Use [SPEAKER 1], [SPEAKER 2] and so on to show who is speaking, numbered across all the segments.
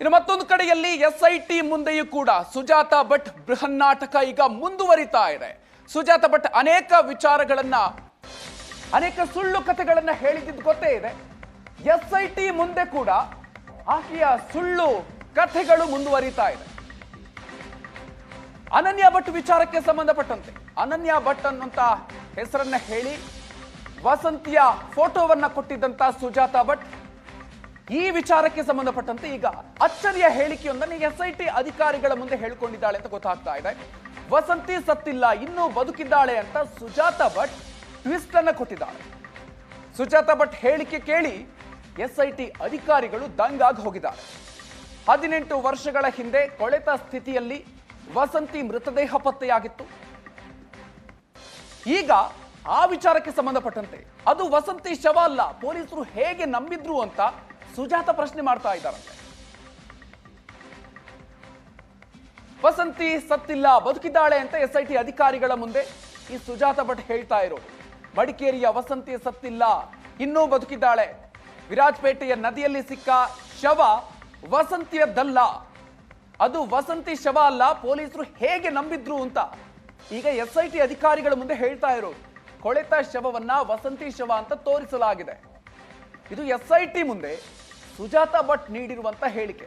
[SPEAKER 1] ಇನ್ನು ಮತ್ತೊಂದು ಕಡೆಯಲ್ಲಿ ಎಸ್ ಐ ಟಿ ಮುಂದೆಯೂ ಕೂಡ ಸುಜಾತ ಭಟ್ ಬೃಹನ್ನಾಟಕ ಈಗ ಮುಂದುವರಿತಾ ಇದೆ. ಸುಜಾತ ಭಟ್ ಅನೇಕ ವಿಚಾರಗಳನ್ನ, ಅನೇಕ ಸುಳ್ಳು ಕಥೆಗಳನ್ನ ಹೇಳಿದ್ದು ಗೊತ್ತೇ ಇದೆ. ಎಸ್ ಐ ಟಿ ಮುಂದೆ ಕೂಡ ಆಕೆಯ ಸುಳ್ಳು ಕಥೆಗಳು ಮುಂದುವರಿತಾ ಇದೆ. ಅನನ್ಯ ಭಟ್ ವಿಚಾರಕ್ಕೆ ಸಂಬಂಧಪಟ್ಟಂತೆ, ಅನನ್ಯ ಭಟ್ ಅನ್ನುವಂತ ಹೆಸರನ್ನ ಹೇಳಿ, ವಸಂತಿಯ ಫೋಟೋವನ್ನ ಕೊಟ್ಟಿದ್ದಂತ ಸುಜಾತ ಭಟ್ ಈ ವಿಚಾರಕ್ಕೆ ಸಂಬಂಧಪಟ್ಟಂತೆ ಈಗ ಅಚ್ಚರಿಯ ಹೇಳಿಕೆಯೊಂದನ್ನು ಎಸ್ ಐ ಟಿ ಅಧಿಕಾರಿಗಳ ಮುಂದೆ ಹೇಳ್ಕೊಂಡಿದ್ದಾಳೆ ಅಂತ ಗೊತ್ತಾಗ್ತಾ ಇದೆ. ವಸಂತಿ ಸತ್ತಿಲ್ಲ, ಇನ್ನೂ ಬದುಕಿದ್ದಾಳೆ ಅಂತ ಸುಜಾತ ಭಟ್ ಟ್ವಿಸ್ಟ್ ಅನ್ನ ಕೊಟ್ಟಿದ್ದಾಳೆ ಸುಜಾತ ಭಟ್ ಹೇಳಿಕೆ ಕೇಳಿ ಎಸ್ ಐ ಟಿ ಅಧಿಕಾರಿಗಳು ದಂಗಾಗಿ ಹೋಗಿದ್ದಾರೆ. ಹದಿನೆಂಟು ವರ್ಷಗಳ ಹಿಂದೆ ಕೊಳೆತ ಸ್ಥಿತಿಯಲ್ಲಿ ವಸಂತಿ ಮೃತದೇಹ ಪತ್ತೆಯಾಗಿತ್ತು. ಈಗ ಆ ವಿಚಾರಕ್ಕೆ ಸಂಬಂಧಪಟ್ಟಂತೆ ಅದು ವಸಂತಿ ಶವ ಅಲ್ಲ, ಪೊಲೀಸರು ಹೇಗೆ ನಂಬಿದ್ರು ಅಂತ ಸುಜಾತ ಪ್ರಶ್ನೆ ಮಾಡ್ತಾ ಇದ್ದಾರಂತೆ ವಸಂತಿ ಸತ್ತಿಲ್ಲ, ಬದುಕಿದ್ದಾಳೆ ಅಂತ ಎಸ್ ಐ ಟಿ ಅಧಿಕಾರಿಗಳ ಮುಂದೆ ಈ ಸುಜಾತ ಭಟ್ ಹೇಳ್ತಾ ಇರೋದು. ಮಡಿಕೇರಿಯ ವಸಂತಿ ಸತ್ತಿಲ್ಲ, ಇನ್ನೂ ಬದುಕಿದ್ದಾಳೆ. ವಿರಾಜಪೇಟೆಯ ನದಿಯಲ್ಲಿ ಸಿಕ್ಕ ಶವ ವಸಂತಿಯದ್ದಲ್ಲ. ಅದು ವಸಂತಿ ಶವ ಅಲ್ಲ, ಪೊಲೀಸರು ಹೇಗೆ ನಂಬಿದ್ರು ಅಂತ. ಈಗ ಎಸ್ ಐ ಟಿ ಅಧಿಕಾರಿಗಳ ಮುಂದೆ ಹೇಳ್ತಾ ಇರೋದು. ಕೊಳೆತ ಶವವನ್ನ ವಸಂತಿ ಶವ ಅಂತ ತೋರಿಸಲಾಗಿದೆ. ಇದು ಎಸ್ ಐ ಟಿ ಮುಂದೆ ಸುಜಾತ ಭಟ್ ನೀಡಿರುವಂತ ಹೇಳಿಕೆ.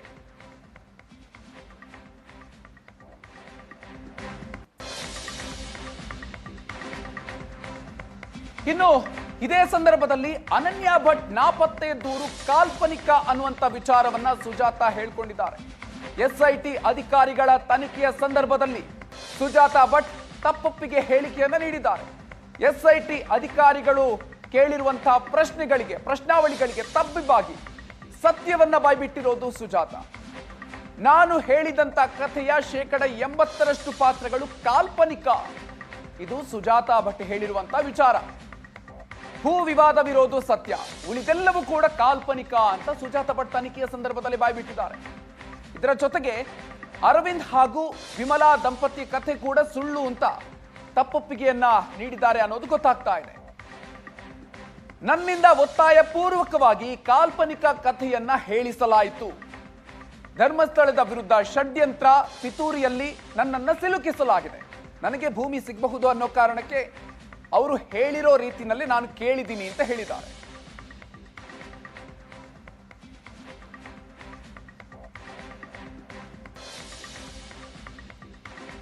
[SPEAKER 1] ಇನ್ನು ಇದೇ ಸಂದರ್ಭದಲ್ಲಿ ಅನನ್ಯ ಭಟ್ ನಾಪತ್ತೆ ದೂರು ಕಾಲ್ಪನಿಕ ಅನ್ನುವಂತ ವಿಚಾರವನ್ನ ಸುಜಾತ ಹೇಳ್ಕೊಂಡಿದ್ದಾರೆ. ಎಸ್ಐಟಿ ಅಧಿಕಾರಿಗಳ ತನಿಖೆಯ ಸಂದರ್ಭದಲ್ಲಿ ಸುಜಾತ ಭಟ್ ತಪ್ಪೊಪ್ಪಿಗೆ ಹೇಳಿಕೆಯನ್ನು ನೀಡಿದ್ದಾರೆ. ಎಸ್ಐಟಿ ಅಧಿಕಾರಿಗಳು ಕೇಳಿರುವಂತಹ ಪ್ರಶ್ನೆಗಳಿಗೆ, ಪ್ರಶ್ನಾವಳಿಗಳಿಗೆ ತಬ್ಬಿಬ್ಬಾಗಿ ಸತ್ಯವನ್ನ ಬಾಯ್ಬಿಟ್ಟಿರೋದು ಸುಜಾತ. ನಾನು ಹೇಳಿದಂತ ಕಥೆಯ ಶೇಕಡ ಎಂಬತ್ತರಷ್ಟು ಪಾತ್ರಗಳು ಕಾಲ್ಪನಿಕ. ಇದು ಸುಜಾತ ಭಟ್ ಹೇಳಿರುವಂತ ವಿಚಾರ. ಭೂ ವಿವಾದವಿರೋದು ಸತ್ಯ. ಉಳಿದೆಲ್ಲವೂ ಕೂಡ ಕಾಲ್ಪನಿಕ ಅಂತ ಸುಜಾತ ಭಟ್ ತನಿಖೆಯ ಸಂದರ್ಭದಲ್ಲಿ ಬಾಯ್ಬಿಟ್ಟಿದ್ದಾರೆ. ಇದರ ಜೊತೆಗೆ ಅರವಿಂದ್ ಹಾಗೂ ವಿಮಲಾ ದಂಪತಿ ಕಥೆ ಕೂಡ ಸುಳ್ಳು ಅಂತ ತಪ್ಪೊಪ್ಪಿಗೆಯನ್ನ ನೀಡಿದ್ದಾರೆ ಅನ್ನೋದು ಗೊತ್ತಾಗ್ತಾ ಇದೆ. ನನ್ನಿಂದ ಒತ್ತಾಯ ಪೂರ್ವಕವಾಗಿ ಕಾಲ್ಪನಿಕ ಕಥೆಯನ್ನ ಹೇಳಿಸಲಾಯಿತು. ಧರ್ಮಸ್ಥಳದ ವಿರುದ್ಧ ಷಡ್ಯಂತ್ರ ಪಿತೂರಿಯಲ್ಲಿ ನನ್ನನ್ನ ಸಿಲುಕಿಸಲಾಗಿದೆ. ನನಗೆ ಭೂಮಿ ಸಿಗಬಹುದು ಅನ್ನೋ ಕಾರಣಕ್ಕೆ ಅವರು ಹೇಳಿರೋ ರೀತಿನಲ್ಲಿ ನಾನು ಕೇಳಿದ್ದೀನಿ ಅಂತ ಹೇಳಿದ್ದಾರೆ.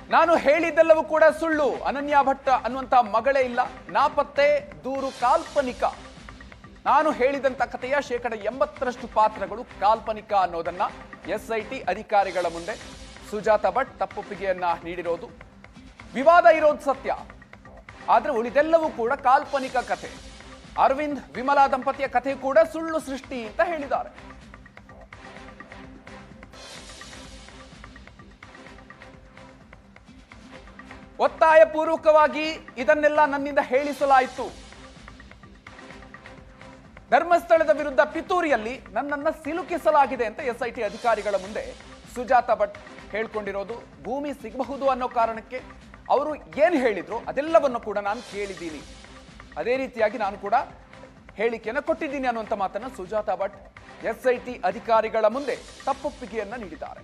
[SPEAKER 1] ನಾನು ಹೇಳಿದ್ದೆಲ್ಲವೂ ಕೂಡ ಸುಳ್ಳು. ಅನನ್ಯ ಭಟ್ಟ ಅನ್ನುವಂತಹ ಮಗಳೇ ಇಲ್ಲ. ನಾಪತ್ತೆ, ದೂರು, ಕಾಲ್ಪನಿಕ. ನಾನು ಹೇಳಿದಂತ ಕಥೆಯ ಶೇಕಡ ಎಂಬತ್ತರಷ್ಟು ಪಾತ್ರಗಳು ಕಾಲ್ಪನಿಕ ಅನ್ನೋದನ್ನ ಎಸ್ ಐ ಟಿ ಅಧಿಕಾರಿಗಳ ಮುಂದೆ ಸುಜಾತ ಭಟ್ ತಪ್ಪೊಪ್ಪಿಗೆಯನ್ನ ನೀಡಿರೋದು. ವಿವಾದ ಇರೋದು ಸತ್ಯ. ಆದ್ರೆ ಉಳಿದೆಲ್ಲವೂ ಕೂಡ ಕಾಲ್ಪನಿಕ ಕಥೆ. ಅರವಿಂದ್ ವಿಮಲಾ ದಂಪತಿಯ ಕಥೆ ಕೂಡ ಸುಳ್ಳು ಸೃಷ್ಟಿ ಅಂತ ಹೇಳಿದ್ದಾರೆ. ಒತ್ತಾಯ ಪೂರ್ವಕವಾಗಿ ಇದನ್ನೆಲ್ಲ ನನ್ನಿಂದ ಹೇಳಿಸಲಾಯಿತು. ಧರ್ಮಸ್ಥಳದ ವಿರುದ್ಧ ಪಿತೂರಿಯಲ್ಲಿ ನನ್ನನ್ನ ಸಿಲುಕಿಸಲಾಗಿದೆ ಅಂತ ಎಸ್ ಐ ಟಿ ಅಧಿಕಾರಿಗಳ ಮುಂದೆ ಸುಜಾತ ಭಟ್ ಹೇಳ್ಕೊಂಡಿರೋದು ಭೂಮಿ ಸಿಗಬಹುದು ಅನ್ನೋ ಕಾರಣಕ್ಕೆ ಅವರು ಏನು ಹೇಳಿದ್ರು ಅದೆಲ್ಲವನ್ನು ಕೂಡ ನಾನು ಕೇಳಿದ್ದೀನಿ. ಅದೇ ರೀತಿಯಾಗಿ ನಾನು ಕೂಡ ಹೇಳಿಕೆಯನ್ನು ಕೊಟ್ಟಿದ್ದೀನಿ ಅನ್ನುವಂಥ ಮಾತನ್ನು Sujatha Bhat S I T ಅಧಿಕಾರಿಗಳ ಮುಂದೆ ತಪ್ಪೊಪ್ಪಿಗೆಯನ್ನು ನೀಡಿದ್ದಾರೆ.